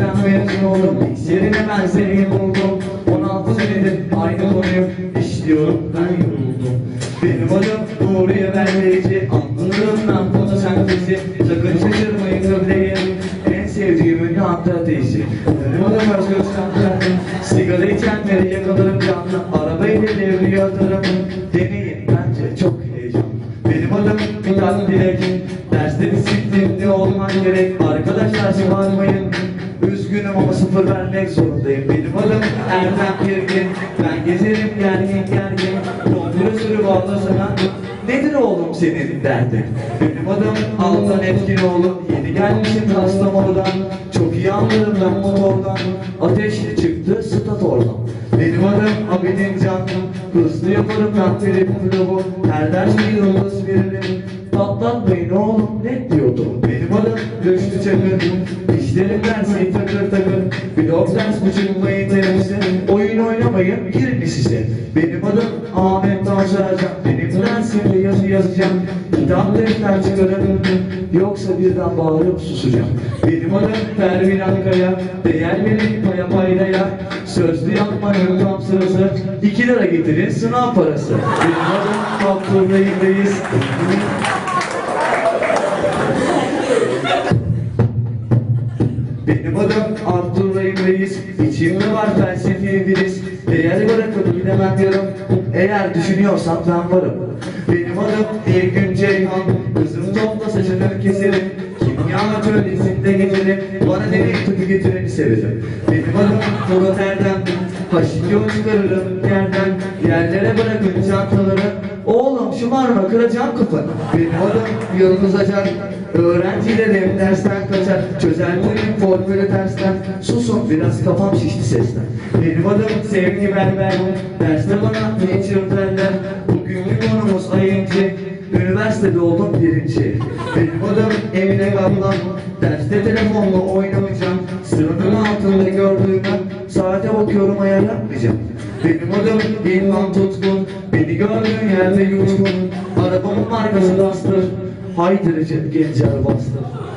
Liseden mezun oldum Yerine ben seni buldum. 16 senedir aynı konuyu işliyorum ben yoruldum. Benim hocam doğruya vermeyici Aklımdan foto şarkısı Sakın şaşırmayın öbleyin En sevdiğimin hatta ateşi Benim hocam özgür şarkı Sigara içenleri yakalarım canlı. Arabayı da devriye atarım. Deneyin bence çok heyecanlı. Benim hocam bir tane dilek. Dersleri siktim ne olman gerek. Arkadaşlar şımarmayın sıfır vermek zorundayım. Benim adım Erdem Kirgin Ben gezerim gergin gergin. Kontrolü sürü bağlasana Nedir oğlum senin derdin? Benim adım Altan Etkinoğlu Yeni gelmişim Kastamonu'dan. Çok iyi anlarım ben motordan Ateşli çıktı stat oradan Benim adım Abidin Can Hızlı yaparım film vlogu Her ders bir yıldız veririm. Patlatmayın oğlum ne diyordum? Benim adım Rüştü Çakır İşlerim dersi takır takır. Ders bu çıkmayı temizle Oyun oynamayın girin size. Benim adım Ahmet Tanrıcan Benim dersimde yazı yazacağım. Kitap defter çıkarın Yoksa birden bağırıp susacağım. Benim adım Pervin Akkaya. Değer verin paya paydaya. Sözlü yapmanın tam sırası. 2 lira getirin sınav parası. Benim adım Abdullah Abdurrahim Reis İçimde var felsefi bir his Değer bırakıp gidemem yarım. Eğer düşünüyorsan ben varım. Benim adım Nilgün Ceyhan. Kızım topla saçını keserim. Kimya atölyesinde gezerim. Bana nereye tıkı getireni severim. Benim adım Murat Erdem. Haşiyon çıkarırım yerden. Yerlere bırakın çantaları Oğlum şımarma kıracağım kafanı Benim adım Yıldız Acar. Öğrencilerim dersten kaçar. Çözeltirim formülü tersten. Susun biraz kafam şişti sesten. Benim adım Sevgi Berber. Derste bana nature derler. Bugünkü konumuz ayıncı. Üniversitede oldum birinci. Benim adım Emine Kaplan Derste telefonla oynamayacağım. Sıranın altında gördüğümden Saate bakıyorum ayar yapmayacağım Benim adım İlhan Tutkun Beni gördüğün yerde yutkun Arabamın markası Duster Haydi Recep Gencer bastır